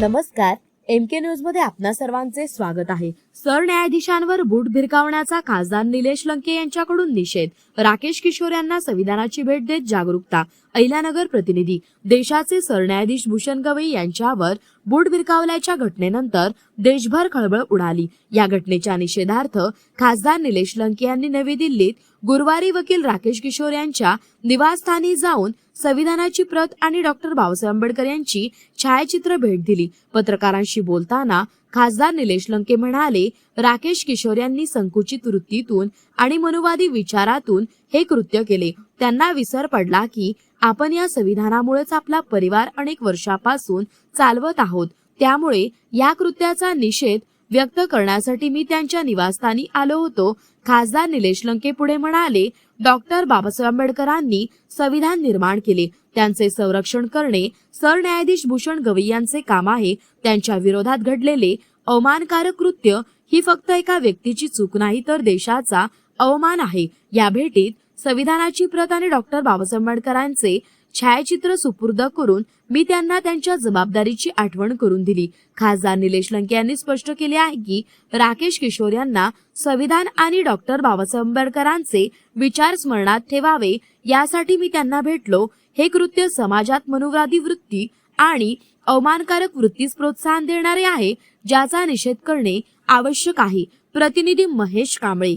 नमस्कार एम के न्यूजमध्ये आपणा सर्वांचे स्वागत आहे. सरन्यायाधीशांवर बूट भिरकावण्याचा खासदार निलेश लंके यांच्याकडून निषेध. राकेश किशोर यांना संविधानाची भेट देत जागरूकता. अहिल्यानगर प्रतिनिधी. देशाचे सरन्यायाधीश भूषण गवई यांच्यावर बूट भिरकावल्याच्या घटनेनंतर देशभर खळबळ उडाली. या घटनेच्या निषेधार्थ खासदार निलेश लंके यांनी नवी दिल्लीत गुरुवारी वकील राकेश किशोर यांच्या निवासस्थानी जाऊन संविधानाची प्रत आणि डॉक्टर बाबासाहेब आंबेडकर यांची छायाचित्र भेट दिली. पत्रकारांशी बोलताना खासदार निलेश लंके म्हणाले राकेश किशोर यांनी संकुचित वृत्तीतून आणि मनुवादी विचारातून हे कृत्य केले. त्यांना विसर पडला की आपण या संविधानामुळेच आपला परिवार अनेक वर्षापासून चालवत आहोत. त्यामुळे या कृत्याचा निषेध व्यक्त करण्यासाठी मी त्यांच्या निवासस्थानी आलो होतो. खासदार निलेश लंके पुढे म्हणाले डॉक्टर बाबासाहेब आंबेडकरांनी संविधान निर्माण केले. त्यांचे संरक्षण करणे सरन्यायाधीश भूषण गवई यांचे काम आहे. त्यांच्या विरोधात घडलेले अवमानकारक कृत्य ही फक्त एका व्यक्तीची चूक नाही तर देशाचा अवमान आहे. या भेटीत संविधानाची प्रत आणि डॉक्टर बाबासाहेब आंबेडकरांचे छायाचित्र सुपूर्द करून मी त्यांना त्यांच्या जबाबदारीची आठवण करून दिली. खासदार निलेश लंके यांनी स्पष्ट केले आहे की राकेश किशोर यांना संविधान आणि डॉक्टर बाबासाहेब आंबेडकरांचे विचार स्मरणात ठेवावे यासाठी मी त्यांना भेटलो. हे कृत्य समाजात मनुवादी वृत्ती आणि अवमानकारक वृत्तीस प्रोत्साहन देणारे आहे ज्याचा निषेध करणे आवश्यक आहे. प्रतिनिधी महेश कांबळे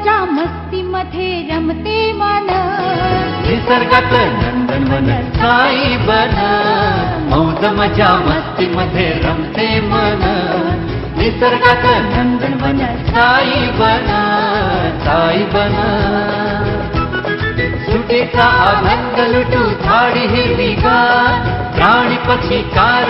मौज मस्ती मध्ये रमते मन. निसर्गात नंदनवन साई बन. मौज मजा मस्ती मध्ये रमते मन. निसर्गात नंदनवन साई बन. साई बन. सुटेचा आनंद लुटू झाडी हिरवी गा प्राणी पक्षी कार